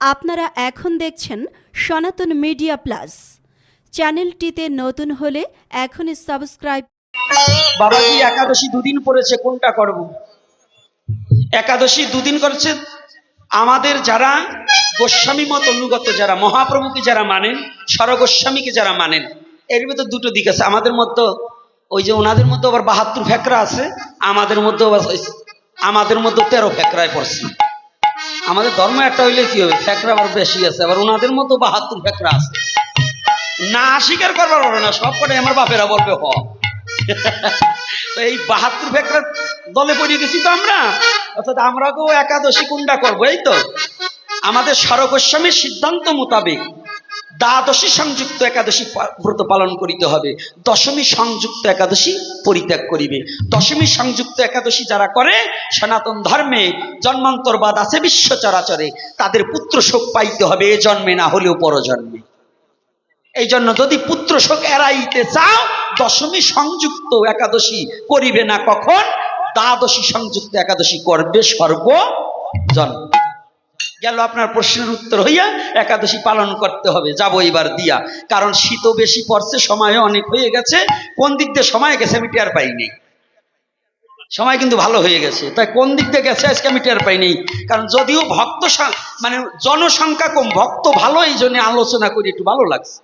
আপনারা এখন দেখছেন সনাতন মিডিয়া প্লাস। চ্যানেলটিতে নতুন হলে এখনই সাবস্ক্রাইব। বাবাজি, একাদশী দুদিন পড়েছে, কোনটা করব? একাদশী দুদিন করেছে। আমাদের যারা গোস্বামী মত অনুগত, যারা মহাপ্রভুকে যারা মানেন, স্বরগোস্বামীকে যারা মানেন, এর ভিতর দুটো দিক আছে। আমাদের মধ্যে ওই যে ওনাদের মধ্যে আবার বাহাত্তর ফেকরা আছে, আমাদের মধ্যে আমাদের মধ্যে তেরো ফেকরায় পড়ছে। আমাদের ধর্ম একটা হইলে কি হবে? ফ্যাকরা আবার বেশি আছে, আবার ওনাদের মতো বাহাত্তর ফ্যাকরা আছে। না স্বীকার করবার পারবে না, সব কটাই আমার বাপেরা বলবে হ। এই বাহাত্তর ফ্যাকরা দলে পড়ে গেছি তো আমরা। অর্থাৎ আমরাকেও একাদশী কুণ্ডা করব, এই তো। আমাদের সরগোস্বামীর সিদ্ধান্ত মোতাবেক দ্বাদশী সংযুক্ত একাদশী ব্রত পালন করিতে হবে। দশমী সংযুক্ত একাদশী পরিত্যাগ করিবে। দশমী সংযুক্ত একাদশী যারা করে, সনাতন ধর্মে জন্মান্তরবাদ আছে বিশ্ব চরাচরে। তাদের পুত্র শোক পাইতে হবে, এ জন্মে না হলেও পরজন্মে। এই জন্য যদি পুত্র শোক এড়াইতে চাও, দশমী সংযুক্ত একাদশী করিবে না কখন? দ্বাদশী সংযুক্ত একাদশী করবে সর্বজন গেল আপনার প্রশ্নের উত্তর হইয়া একাদশী পালন করতে হবে, যাব এবার দিয়া। কারণ শীতও বেশি পড়ছে, সময় অনেক হয়ে গেছে। কোন দিক দিয়ে সময় গেছে আমি টের পাইনি সময় কিন্তু ভালো হয়ে গেছে। তাই কোন দিক দিয়ে গেছে আজকে আমি টের পাইনি কারণ যদিও ভক্ত মানে জনসংখ্যা কম, ভক্ত ভালো, এই জন্য আলোচনা করি, একটু ভালো লাগছে।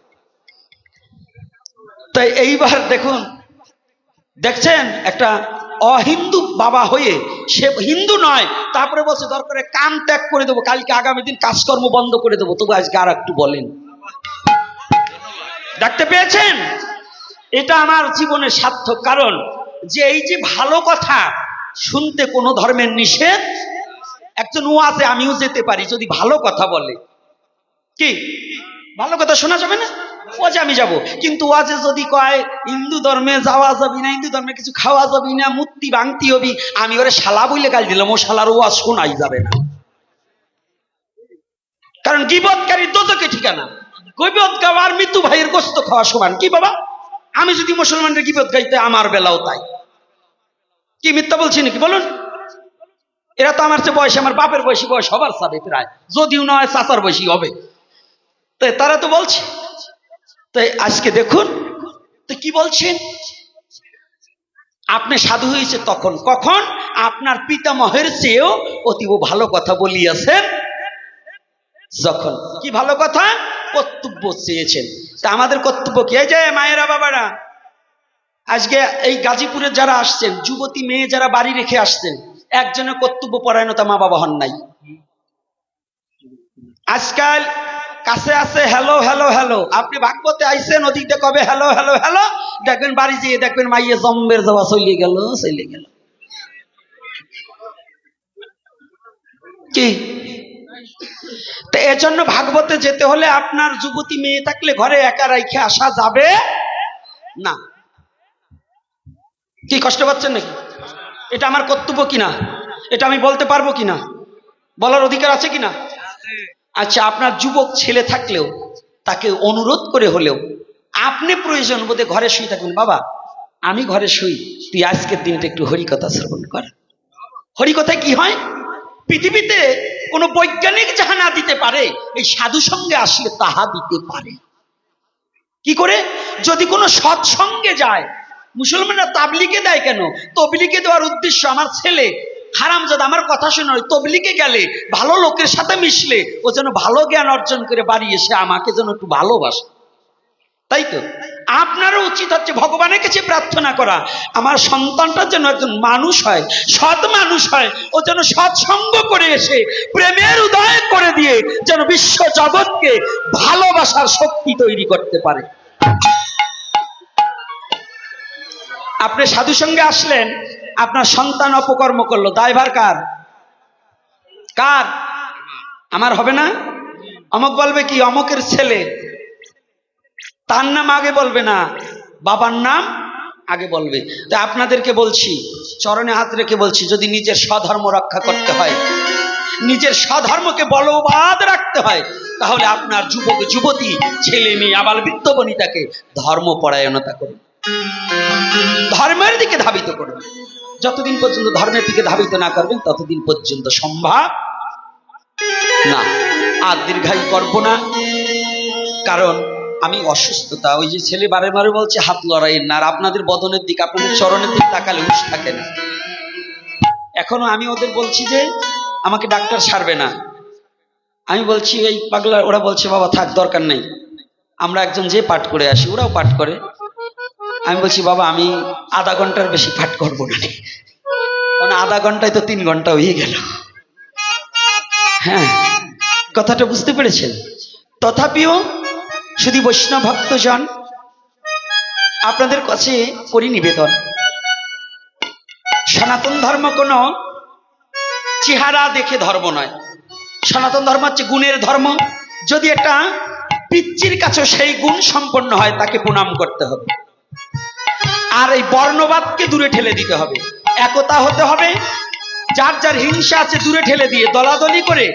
তাই এইবার দেখুন, দেখছেন একটা অহিন্দু বাবা হয়ে সে হিন্দু নয়, তারপরে বলছে, দরকারে কান ত্যাগ করে দেবো, কালকে আগামী দিন কাজকর্ম বন্ধ করে দেবো। তবু আজকে আর একটু বলেন। দেখতে পেয়েছেন? এটা আমার জীবনের সার্থক কারণ যে এই যে ভালো কথা শুনতে কোনো ধর্মের নিষেধ, একজন ওয়াজে আমিও যেতে পারি যদি ভালো কথা বলে। কি? ভালো কথা শোনা যাবে না? ওয়াজে আমি যাব। কিন্তু ওয়াজে যদি কয়, হিন্দু ধর্মে যাওয়া যাবি না, হিন্দু ধর্মে কিছু খাওয়া যাবি না, মূর্তি ভাঙতি হবি, আমি ওরে শালা বইলে গাল দিলাম, ও শালার ওয়াজ শোনাই যাবে না। কারণ গিবৎকারী দোজকে ঠিকানা। গিবত গাওয়ার মৃত্যু ভাইয়ের গোস্ত খাওয়া সমান। কি বাবা? আমি যদি মুসলমানদের গিবত গাইতে আমার বেলাও তাই। কি মিথ্যা বলছি নাকি? বলুন। এরা তো আমার চেয়ে বয়স, আমার বাপের বয়সী বয়স হবার চাবে প্রায়। যদিও নয়, চাচার বয়সী হবে। তারা তো বলছে। তাই আজকে দেখুন, তো কি বলছেন? আপনি সাধু হয়েছে তখন, কখন? আপনার পিতামহের চেয়েও অতীব ভালো কথা বলিয়াছেন। যখন। কি ভালো কথা? কর্তব্য চেয়েছেন। তা আমাদের কর্তব্য কি? এই যে মায়েরা, বাবারা, আজকে এই গাজীপুরে যারা আসছেন, যুবতী মেয়ে যারা বাড়ি রেখে আসছেন, একজনের কর্তব্য পরায়ণতা মা বাবা হন নাই। আজকাল কাছে আছে হ্যালো হ্যালো হ্যালো আপনি ভাগবতে আইসেন ওদিকটা কবে হ্যালো হ্যালো হ্যালো দেখবেন বাড়ি যেয়ে দেখবেন মাইয়ে জম্বের যাওয়া চলে গেল চলে গেল। কি? তো এজন্য ভাগবতে যেতে হলে আপনার যুবতী মেয়ে থাকলে ঘরে একা রাইখে আসা যাবে না। কি, কষ্ট পাচ্ছেন নাকি? এটা আমার কর্তব্য কিনা? এটা আমি বলতে পারব কিনা? বলার অধিকার আছে কিনা? আচ্ছা আপনার যুবক ছেলে থাকলেও, তাকে অনুরোধ করে হলেও, আপনি প্রয়োজন বোধে ঘরে শুয়ে থাকবেন বাবা, আমি ঘরে শুই, তুই আজকের দিনটা একটু হরিকথা শ্রবণ কর। হরিকথায় কি হয়? পৃথিবীতে কোনো বৈজ্ঞানিক যাহা না দিতে পারে, এই সাধু সঙ্গে আসলে তাহা দিতে পারে। কি করে? যদি কোনো সৎসঙ্গে যায়, মুসলমানরা তাবলিকে দেয় কেন? তবলিকে দেওয়ার উদ্দেশ্য আমার ছেলে হারামজাদা আমার কথা শুনে তবলিকে গেলে ভালো লোকের সাথে মিশলে ও যেন ভালো জ্ঞান অর্জন করে বাড়ি এসে আমাকে যেন একটু ভালোবাসে। তাই তো? আপনারও উচিত হচ্ছে ভগবানের কাছে প্রার্থনা করা। আমার সন্তানটা যেন একজন মানুষ হয়, সৎ মানুষ হয়, ও যেন সৎসঙ্গ করে এসে প্রেমের উদয় করে দিয়ে যেন বিশ্ব জগৎকে ভালোবাসার শক্তি তৈরি করতে পারে। আপনি সাধু সঙ্গে আসলেন আপনার সন্তান অপকর্ম করল, দায়ভার কার? কার? আমার হবে না? অমক বলবে কি, অমকের ছেলে। তার নাম আগে বলবে না, বাবার নাম আগে বলবে। তো আপনাদেরকে বলছি, চরণে হাত রেখে বলছি, যদি নিজের স্বধর্ম রক্ষা করতে হয়, নিজের স্বধর্মকে বলবাদ রাখতে হয়, তাহলে আপনার যুবক, যুবতী, ছেলে, মেয়ে আবার বনিতাকে ধর্ম পরায়ণতা করুন। ধর্মের দিকে ধাবিত করুন। যতদিন পর্যন্ত ধর্মের দিকে ধাবিত না করবেন, ততদিন পর্যন্ত সম্ভব না। আর দীর্ঘায়ু করব না। কারণ আমি অসুস্থতা, ওই যে ছেলে বারে বারে বলছে, হাত লড়াইয়ের না আর আপনাদের বদনের দিক, আপনাদের চরণের দিক তাকালে হুশ থাকে না। এখনও আমি ওদের বলছি যে, আমাকে ডাক্তার সারবে না। আমি বলছি, এই পাগলা, ওরা বলছে, বাবা, থাক, দরকার নেই। আমরা একজন যে পাঠ করে আসি, ওরাও পাঠ করে। আমি বলছি, বাবা, আমি আধা ঘণ্টার বেশি পাঠ করব না কারণ আধা ঘন্টায় তো তিন ঘণ্টা হয়ে গেল। হ্যাঁ কথাটা বুঝতে পেরেছেন? তথাপিও শুধু বৈষ্ণব ভক্তজন আপনাদের কাছে করি নিবেদন। সনাতন ধর্ম কোনো চেহারা দেখে ধর্ম নয়। সনাতন ধর্ম হচ্ছে গুণের ধর্ম। যদি একটা পিচ্চির কাছে সেই গুণ সম্পন্ন হয়, তাকে প্রণাম করতে হবে। আর এই বর্ণবাদকে দূরে ঠেলে দিতে হবে। একতা হতে হবে। যার যার হিংসা আছে দূরে ঠেলে দিয়ে দলাদলি করে,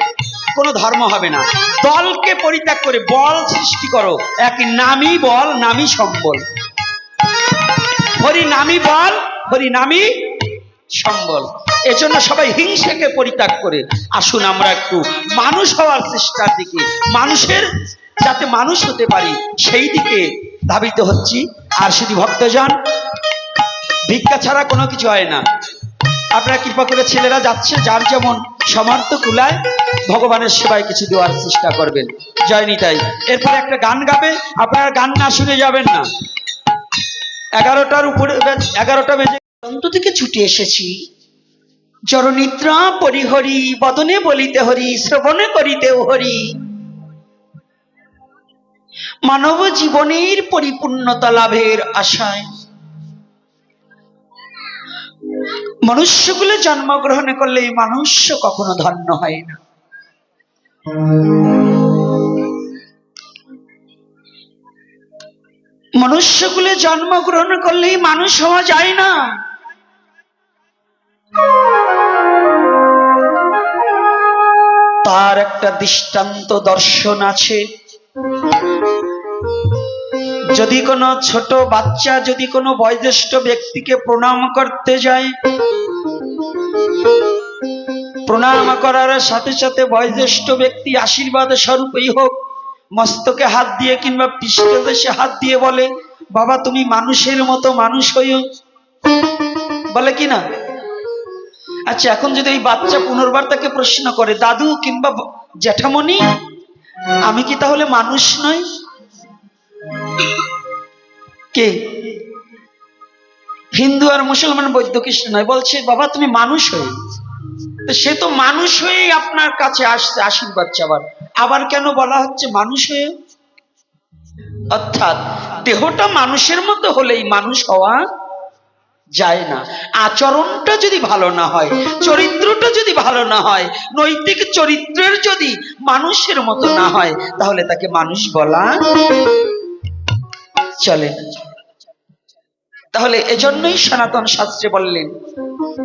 কোনো ধর্ম হবে না। দলকে পরিত্যাগ করে বল সৃষ্টি করো। এক নামই বল, নামই সম্বল। হরি নামই বল, হরি নামই সম্বল। এজন্য সবাই হিংসাকে পরিত্যাগ করে। আসুন আমরা একটু মানুষ হওয়ার চেষ্টার দিকে, মানুষের, যাতে মানুষ হতে পারি, সেই দিকে ধাবিত হচ্ছি। আর শুধু ভক্তজন, ভিক্ষা ছাড়া কোনো কিছু হয় না। আপনারা কৃপা করে ছেলেরা যাচ্ছে, যার যেমন সমর্থ কুলায়, ভগবানের সেবায় কিছু দেওয়ার চেষ্টা করবেন। জয় নিতাই। এরপরে একটা গান গাবে, আপনারা গান না শুনে যাবেন না। এগারোটার উপরে, এগারোটা বেজে অন্ত থেকে ছুটে এসেছি। জরনিদ্রা পরিহরি, বদনে বলিতে হরি, শ্রবণে করিতেও হরি। মানব জীবনের পরিপূর্ণতা লাভের আশায়। মনুষ্যগুলো জন্মগ্রহণ করলে এই মনুষ্য কখনো ধন্য হয় না। মনুষ্যকুলে জন্মগ্রহণ করলেই মানুষ হওয়া যায় না। তার একটা দৃষ্টান্ত দর্শন আছে। যদি কোনো ছোট বাচ্চা, যদি কোনো বয়োজ্যেষ্ঠ ব্যক্তিকে প্রণাম করতে যায়, প্রণাম করার সাথে সাথে বয়োজ্যেষ্ঠ ব্যক্তি আশীর্বাদ স্বরূপই হোক, মস্তকে হাত দিয়ে কিংবা পৃষ্ঠদেশে হাত দিয়ে বলে, বাবা, তুমি মানুষের মতো মানুষ হইও। বলে কি না? আচ্ছা এখন যদি এই বাচ্চা পুনর্বার তাকে প্রশ্ন করে, দাদু কিংবা জ্যাঠামণি, আমি কি তাহলে মানুষ নই? কে? হিন্দু আর মুসলমান বৈদ্য কৃষ্ণ নয়, বলছে, বাবা, তুমি মানুষ হয়ে সে তো মানুষ হয়েই আপনার কাছে আসছে, আশীর্বাদ চাবার আবার কেন বলা হচ্ছে মানুষ হয়ে? অর্থাৎ, দেহটা মানুষের মতো হলেই মানুষ হওয়া যায় না। আচরণটা যদি ভালো না হয়, চরিত্রটা যদি ভালো না হয়, নৈতিক চরিত্রের যদি মানুষের মতো না হয়, তাহলে তাকে মানুষ বলা চলে। না তাহলে এজন্যই সনাতন শাস্ত্রে বললেন,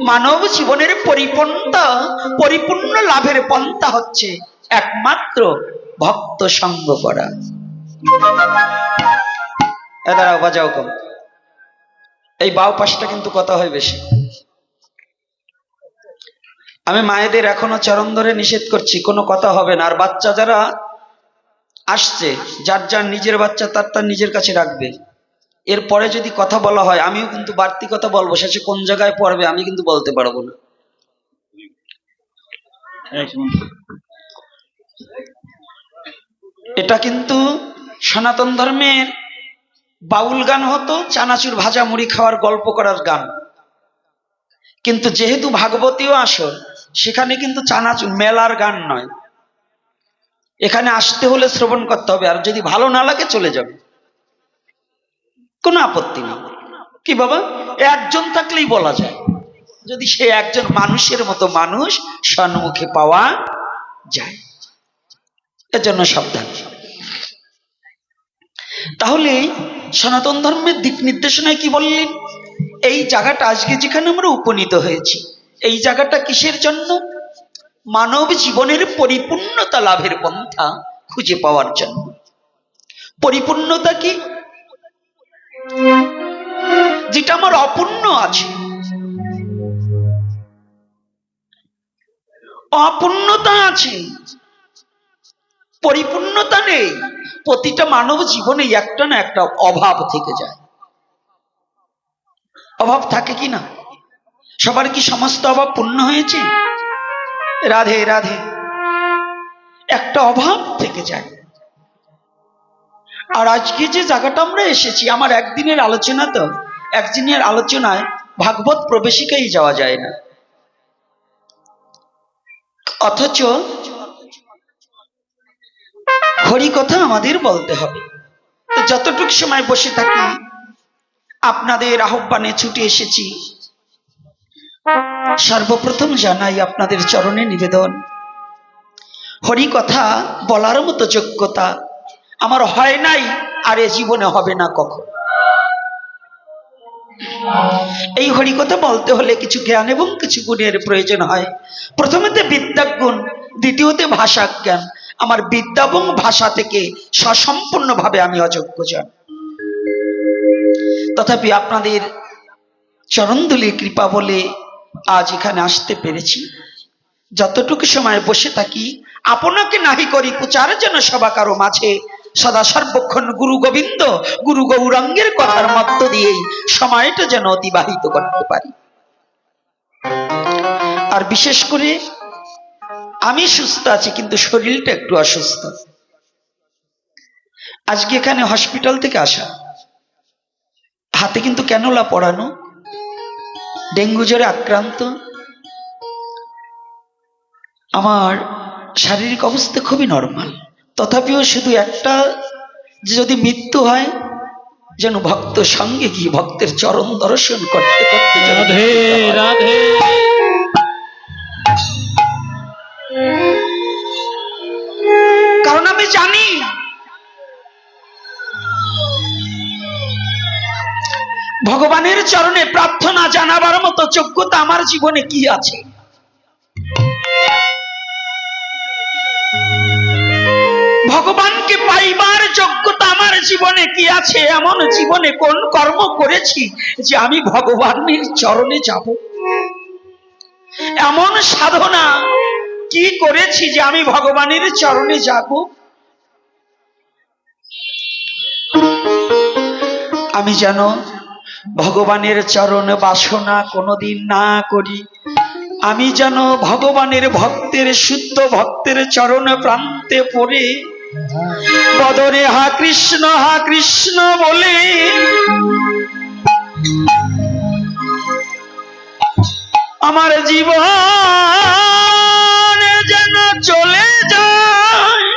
মানব জীবনের পরিপন্থা, পরিপূর্ণ লাভের পন্থা হচ্ছে একমাত্র ভক্ত সঙ্গ করা। দাঁড়াও, বাজাও কম। এই বাও পাশটা কিন্তু কথা হয় বেশি। আমি মায়েদের এখনও চরণ ধরে নিষেধ করছি, কোনো কথা হবে না। আর বাচ্চা যারা আসছে, যার যার নিজের বাচ্চা তার তার নিজের কাছে রাখবে। এরপরে যদি কথা বলা হয়, আমিও কিন্তু বাড়তি কথা বলব, শেষে কোন জায়গায় পড়বে আমি কিন্তু বলতে পারব না। এটা কিন্তু সনাতন ধর্মের বাউল গান হতো, চানাচুর ভাজা মুড়ি খাওয়ার গল্প করার গান। কিন্তু যেহেতু ভাগবতীয় আসর সেখানে কিন্তু চানাচুর, মেলার গান নয়। এখানে আসতে হলে শ্রবণ করতে হবে, আর যদি ভালো না লাগে চলে যাবে। কোনো আপত্তি নেই। কি বাবা? একজন থাকলেই বলা যায়। যদি সে একজন মানুষের মতো মানুষ সম্মুখে পাওয়া যায়। এর জন্য সাবধান। তাহলে সনাতন ধর্মের দিক নির্দেশনায় কি বললেন? এই জায়গাটা আজকে যেখানে আমরা উপনীত হয়েছি, এই জায়গাটা কিসের জন্য? মানব জীবনের পরিপূর্ণতা লাভের পন্থা খুঁজে পাওয়ার জন্য। পরিপূর্ণতা কি? যেটা আমার অপূর্ণ আছে। অপূর্ণতা আছে। পরিপূর্ণতা নেই। প্রতিটা মানব জীবনে একটা না একটা অভাব থেকে যায়। অভাব থাকে কি না? সবার কি সমস্ত অভাব পূর্ণ হয়েছে? রাধে রাধে। একটা অভাব থেকে যায়। আর আজকে যে জায়গাটা আমরা এসেছি, আমার একদিনের আলোচনা তো, একদিনের আলোচনায় ভাগবত প্রবেশিকাই যাওয়া যায় না। অথচ হরি কথা আমাদের বলতে হবে। যতটুক সময় বসে থাকি, আপনাদের আহ্বানে ছুটে এসেছি। সর্বপ্রথম জানাই আপনাদের চরণে নিবেদন। হরি কথা বলার মতো যোগ্যতা আমার হয় নাই, আর এ জীবনে হবে না কখন। এই হরি কথা বলতে হলে কিছু জ্ঞান এবং কিছু গুণের প্রয়োজন হয়। প্রথমেতে বিদ্যা গুণ দ্বিতীয়তে ভাষা জ্ঞান আমার বিদ্যা এবং ভাষা থেকে সসম্পূর্ণভাবে আমি অযোগ্য জন। তথাপি আপনাদের চরণদুলির কৃপা বলে আজ এখানে আসতে পেরেছি। যতটুকু সময় বসে থাকি, আপনাকে নাহি করি প্রচার যেন সবা কারও মাঝে। সদা সর্বক্ষণ গুরু গোবিন্দ, গুরু গৌরাঙ্গের কথার মধ্য দিয়েই সময়টা যেন অতিবাহিত করতে পারি। আর বিশেষ করে, আমি সুস্থ আছি, কিন্তু শরীরটা একটু অসুস্থ। আজকে এখানে হসপিটাল থেকে আসা। হাতে কিন্তু ক্যানোলা পড়ানো ডেঙ্গু জ্বরে আক্রান্ত। আমার শারীরিক অবস্থা খুবই নর্মাল তথাপিও শুধু একটা যে যদি মৃত্যু হয় যেন ভক্ত সঙ্গে গিয়ে ভক্তের চরণ দর্শন করতে করতে রাধে রাধে। কারণ আমি জানি ভগবানের চরণে প্রার্থনা জানাবার মতো যোগ্যতা আমার জীবনে কি আছে? ভগবানকে পাইবার যোগ্যতা আমার জীবনে কি আছে? এমন জীবনে কোন কর্ম করেছি যে আমি ভগবানের চরণে যাব? এমন সাধনা কি করেছি যে আমি ভগবানের চরণে যাব? আমি যেন ভগবানের চরণ বাসনা কোনোদিন না করি। আমি যেন ভগবানের ভক্তের, শুদ্ধ ভক্তের চরণ প্রান্তে পড়ে। বদরে হা কৃষ্ণ হা কৃষ্ণ বলে। আমার জীবন যেন চলে যায়।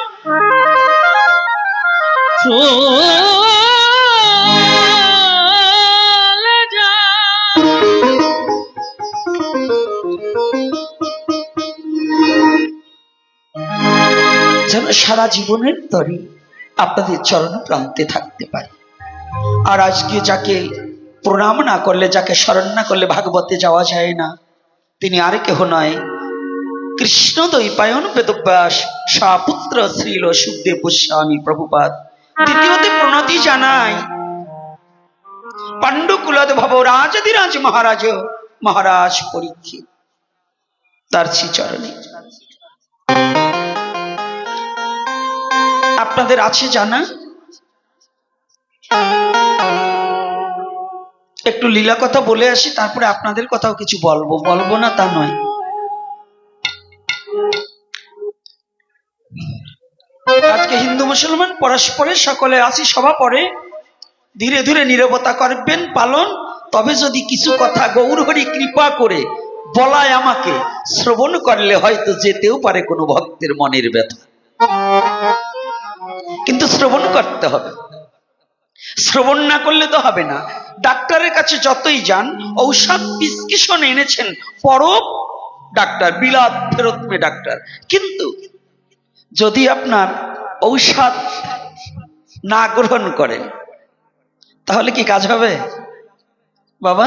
সারা জীবনের তরে আপনাদের চরণ প্রান্তে থাকতে পারি। আর আজকে যাকে প্রণাম না করলে, যাকে স্মরণ না করলে ভাগবতে যাওয়া যায় না, তিনি আর কেহ নয়। কৃষ্ণ দৈপায়ন বেদব্যাস সাপুত্র শ্রীল সুখদেব গোস্বামী প্রভুপাদ। দ্বিতীয়তে প্রণতি জানাই, পাণ্ডুকুলদ ভব রাজাধিরাজ মহারাজ মহারাজ পরীক্ষিত। তার শ্রীচরণে। আপনাদের আছে জানা? একটু লীলা কথা বলে আসি, তারপরে আপনাদের কথাও কিছু বলব। বলব না তা নয়। আজকে হিন্দু মুসলমান পরস্পরের সকলে আসি, সভা পরে ধীরে ধীরে নীরবতা করবেন, পালন। তবে যদি কিছু কথা গৌরহরি কৃপা করে বলায় আমাকে, শ্রবণ করলে হয়তো যেতেও পারে কোনো ভক্তের মনের ব্যথা। কিন্তু শ্রবণ করতে হবে। শ্রবণ না করলে তো হবে না। ডাক্তারের কাছে যতই যান, ঔষধ প্রিসক্রিপশন এনেছেন পরব ডাক্তার, বিলাত ফেরত মে ডাক্তার। কিন্তু যদি আপনার ঔষধ না গ্রহণ করেন, তাহলে কি কাজ হবে? বাবা,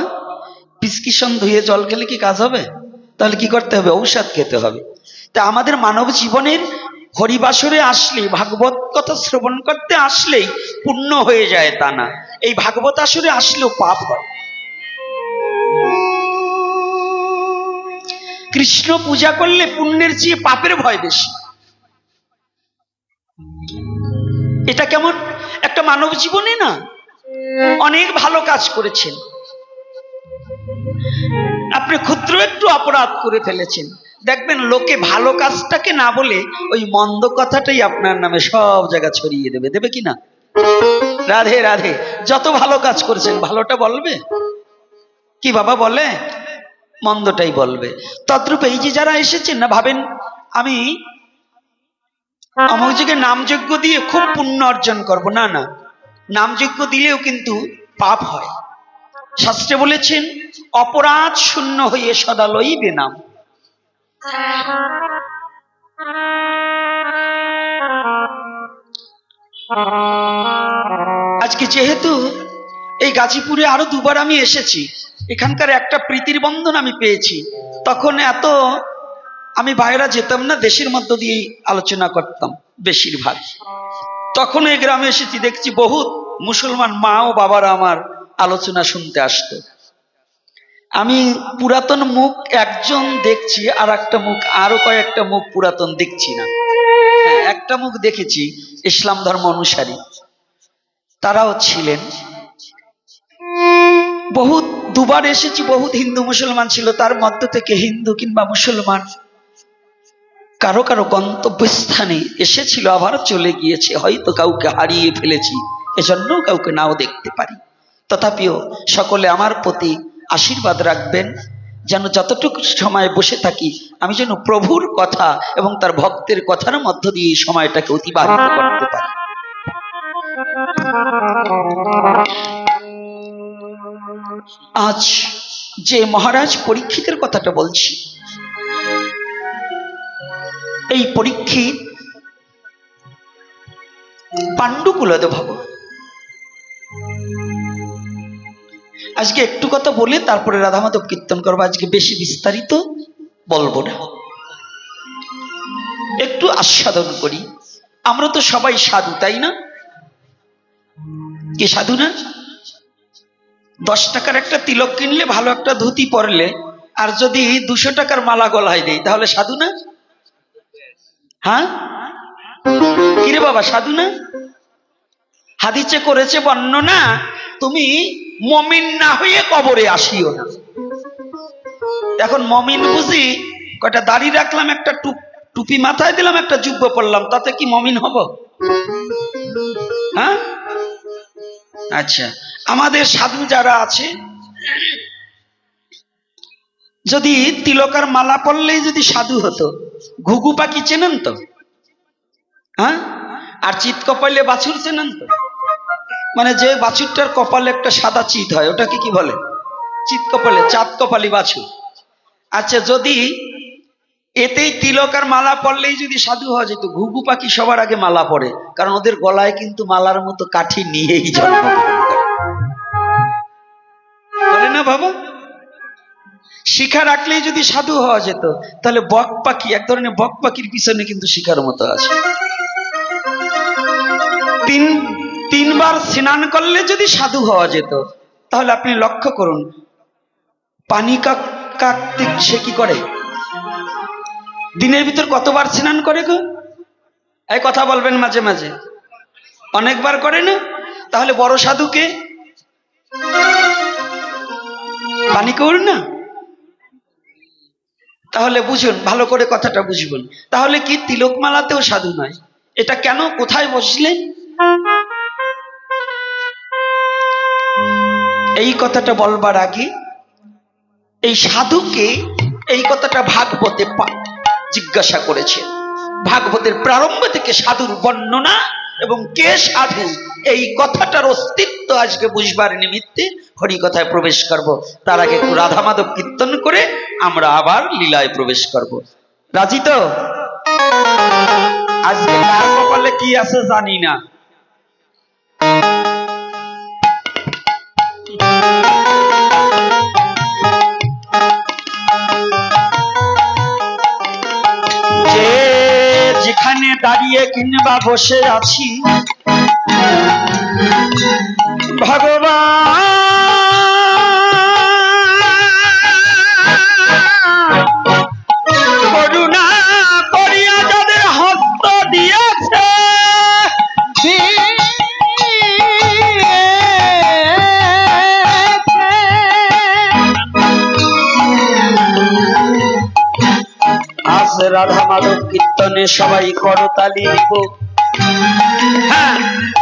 প্রিসক্রিপশন ধুয়ে জল খেলে কি কাজ হবে? তাহলে কি করতে হবে? ঔষধ খেতে হবে। তা আমাদের মানব জীবনের হরিবাসরে আসলে, ভাগবত কথা শ্রবণ করতে আসলেই পুণ্য হয়ে যায় তা না। এই ভাগবত আসরে আসলেও পাপ হয়। কৃষ্ণ পূজা করলে পুণ্যের চেয়ে পাপের ভয় বেশি। এটা কেমন? একটা মানব জীবনে না অনেক ভালো কাজ করেছেন। আপনি ক্ষুদ্র একটু অপরাধ করে ফেলেছেন। দেখবেন লোকে ভালো কাজটাকে না বলে ওই মন্দ কথাটাই আপনার নামে সব জায়গা ছড়িয়ে দেবে। দেবে কি না? রাধে রাধে। যত ভালো কাজ করেছেন, ভালোটা বলবে? কি বাবা বলে? মন্দটাই বলবে। তদ্রূপ এই যে যারা এসেছেন না, ভাবেন, আমি অমুক যুগে নামযজ্ঞ দিয়ে খুব পুণ্য অর্জন করব। না না। নামযজ্ঞ দিলেও কিন্তু পাপ হয়। শাস্ত্রে বলেছেন, অপরাধ শূন্য হয়ে সদা লইবে নাম। আজকে যেহেতু এই গাজীপুরে আরও দুবার আমি এসেছি, এখানকার একটা প্রীতির বন্ধন আমি পেয়েছি, তখন এত আমি বাইরে যেতাম না, দেশের মধ্য দিয়ে আলোচনা করতাম বেশিরভাগ। তখন এই গ্রামে এসেছি, দেখছি বহুত মুসলমান মা ও বাবারা আমার আলোচনা শুনতে আসতো। আমি পুরাতন মুখ একজন দেখছি আর একটা মুখ আরও কয়েকটা মুখ পুরাতন দেখছি না। হ্যাঁ, একটা মুখ দেখেছি ইসলাম ধর্ম অনুসারী। তারাও ছিলেন। বহুত দুবার এসেছি বহুত হিন্দু মুসলমান ছিল তার মধ্য থেকে হিন্দু কিংবা মুসলমান। কারও কারও গন্তব্যস্থানে এসেছিল আবার চলে গিয়েছে হয়তো কাউকে হারিয়ে ফেলেছি এজন্য কাউকে নাও দেখতে পারি। তথাপিও সকলে আমার প্রতি আশীর্বাদ রাখবেন, যেন যতটুকু সময় বসে থাকি, আমি যেন প্রভুর কথা এবং তার ভক্তের কথার মধ্য দিয়ে এই সময়টাকে অতিবাহিত করতে পারি। আজ যে মহারাজ পরীক্ষিতের কথাটা বলছি, এই পরীক্ষিত পাণ্ডুকুলদ ভব আজকে একটু কথা বলে তারপরে রাধা মাধব কীর্তন করব। আজকে বেশি বিস্তারিত বলব না। একটু আস্বাদন করি। আমরা তো সবাই সাধু, তাই না? কি সাধু না? দশ টাকার একটা তিলক কিনলে ভালো একটা ধুতি পরলে আর যদি দুশো টাকার মালা গলায় দেই, তাহলে সাধু না? হ্যাঁ? কিরে বাবা, সাধু না? হাদিচে করেছে বর্ণনা, তুমি মমিন না হয়ে কবরে আসিও না। এখন মমিন বুঝি কয়টা দাড়ি রাখলাম, একটা টুপ টুপি মাথায় দিলাম, একটা যুব্ব পড়লাম তাতে কি মমিন হব? হ্যাঁ? আচ্ছা আমাদের সাধু যারা আছে, যদি তিলকার মালা পড়লেই যদি সাধু হতো, ঘুঘু পাখি চেনেন তো? হ্যাঁ? আর চিত কপালে বাছুর চেনেন তো? মানে যে বাছুরটার কপালে একটা সাদা চিত হয়, ওটাকে কি বলে? চিত কপালে, চাঁদ কপালি বাছুর। আচ্ছা যদি এতেই তিলক আর মালা পড়লেই যদি সাধু হওয়া যেত, ঘুঘু পাখি সবার আগে মালা পরে, কারণ ওদের গলায় কিন্তু মালার মতো কাঠি নিয়েই করে বলে না বাবা? শিখা রাখলেই যদি সাধু হওয়া যেত, তাহলে বক পাখি, এক ধরনের বক পাখির পিছনে কিন্তু শিখার মতো আছে। তিন তিনবার স্নান করলে যদি সাধু হওয়া যেত, তাহলে আপনি লক্ষ্য করুন, পানি কাক কাকতে সে কি করে? দিনের ভিতর কতবার স্নান করে গো? এই কথা বলবেন মাঝে মাঝে। অনেকবার করে না? তাহলে বড় সাধুকে পানি কর না? তাহলে বুঝুন, ভালো করে কথাটা বুঝবেন। তাহলে কি তিলকমালাতেও সাধু নয়? এটা কেন? কোথায় বসলেন এই কথাটা বলবার আগে এই সাধুকে এই কথাটা ভাগবতে জিজ্ঞাসা করেছে। ভাগবতের প্রারম্ভ থেকে সাধুর বর্ণনা এবং কে সাধু? এই কথাটার অস্তিত্ব আজকে বুঝবার নিমিত্তে হরি কথায় প্রবেশ করব। তার আগে একটু রাধা মাধব কীর্তন করে আমরা আবার লীলায় প্রবেশ করব। রাজি তো? আজকে কার কপালে কি আছে জানি না। যেখানে দাঁড়িয়ে কিংবা বসে আছি। ভগবান! চরণে সবাই করতালি দিব হ্যাঁ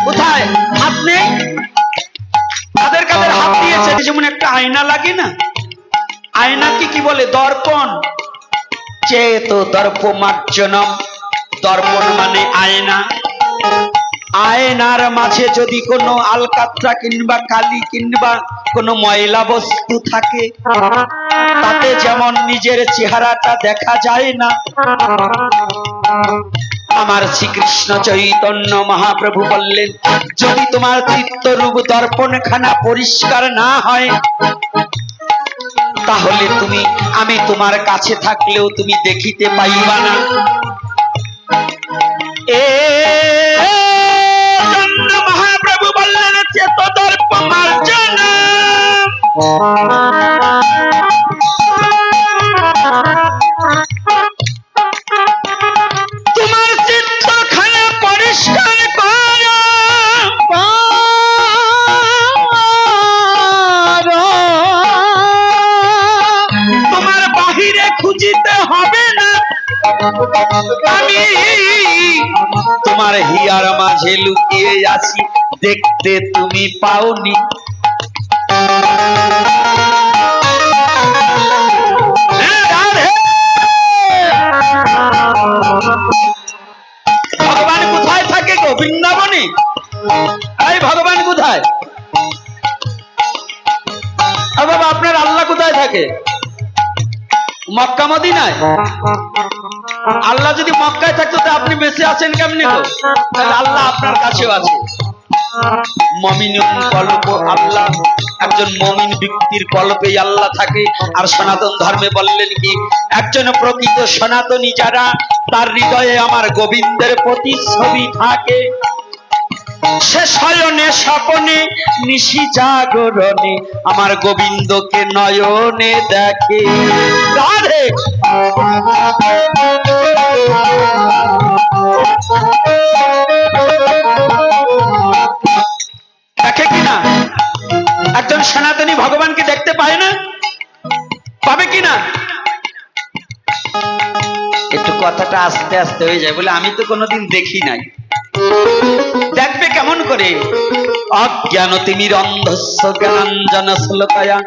কোথায়? যেমন একটা আয়না লাগে না? কি বলে? মানে আয়না। আয়নার মাঝে যদি কোনো আলকাত্রা কিংবা কালি কিংবা কোনো ময়লা বস্তু থাকে, তাতে যেমন নিজের চেহারাটা দেখা যায় না আমার শ্রীকৃষ্ণ চৈতন্য মহাপ্রভু বললেন, যদি তোমার চিত্তরূপ দর্পণ খানা পরিষ্কার না হয়, তাহলে তুমি, আমি তোমার কাছে থাকলেও তুমি দেখিতে পাইবা না। এ আমি তোমার হিয়ার মাঝে লুকিয়ে আছি, দেখতে তুমি পাওনি! ভগবান কোথায় থাকে গো? বৃন্দাবনে? এই ভগবান কোথায়? আর আপনার আল্লাহ কোথায় থাকে? মক্কা মদিনায়? আল্লাহ যদি মক্কায় থাকতো আপনি বেঁচে আছেন কেমনি গো? তাহলে আল্লাহ আপনার কাছেও আছে। কল্প আল্লাহ, একজন মমিন ব্যক্তির কল্পেই আল্লাহ থাকে। আর সনাতন ধর্মে বললেন কি, একজন প্রকৃত সনাতনী যারা, তার হৃদয়ে আমার গোবিন্দের প্রতিচ্ছবি থাকে। সে শয়নে স্বপনে নিশি জাগরণে আমার গোবিন্দকে নয়নে দেখে। রাধে! দেখে কিনা একজন সনাতনী ভগবানকে দেখতে পায় না? পাবে কিনা একটু কথাটা আস্তে আস্তে হয়ে যায় বলে আমি তো কোনোদিন দেখি নাই। দেখবে কেমন করে? অজ্ঞান তিমির অন্ধস্য জ্ঞানাঞ্জন শ্লোকয়া।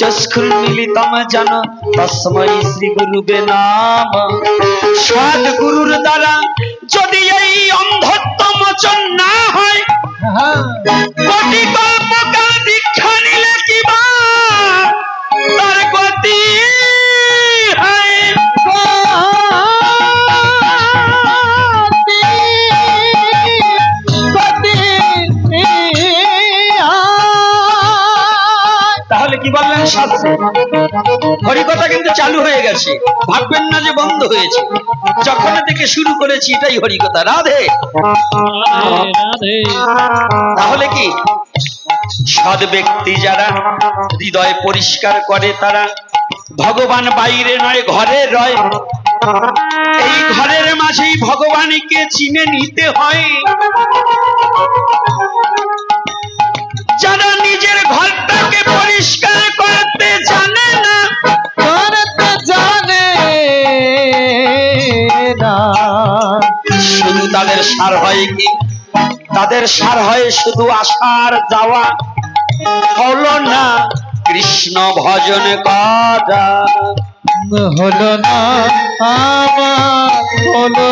চস্কুর্মিলিতম জন তসময় শ্রী গুরুবে নাম। সদ গুরুর দ্বারা যদি এই অন্ধত্ব মোচন না হয় কোটি কল্পকাল হরিকথা কিন্তু চালু হয়ে গেছে। ভাববেন না যে বন্ধ হয়েছে। যখন থেকে শুরু করেছি এটাই হরিকথা রাধে। তাহলে কি? সৎ ব্যক্তি যারা হৃদয় পরিষ্কার করে তারা ভগবান বাইরে নয় ঘরে রয়। এই ঘরের মাঝেই ভগবানকে চিনে নিতে হয়। যারা নিজের ঘরটাকে পরিষ্কার সার হয় কি? তাদের সার হয় শুধু আসার যাওয়া। হলো না কৃষ্ণ ভজন করা হলো না আমার হলো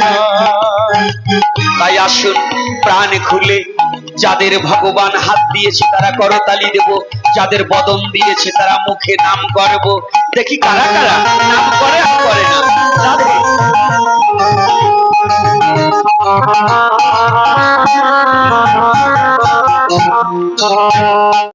না। তাই আসুন প্রাণ খুলে যাদের ভগবান হাত দিয়েছে তারা করতালি দেব, যাদের বদন দিয়েছে তারা মুখে নাম করব। দেখি কারা কারা নাম করে আর করে না।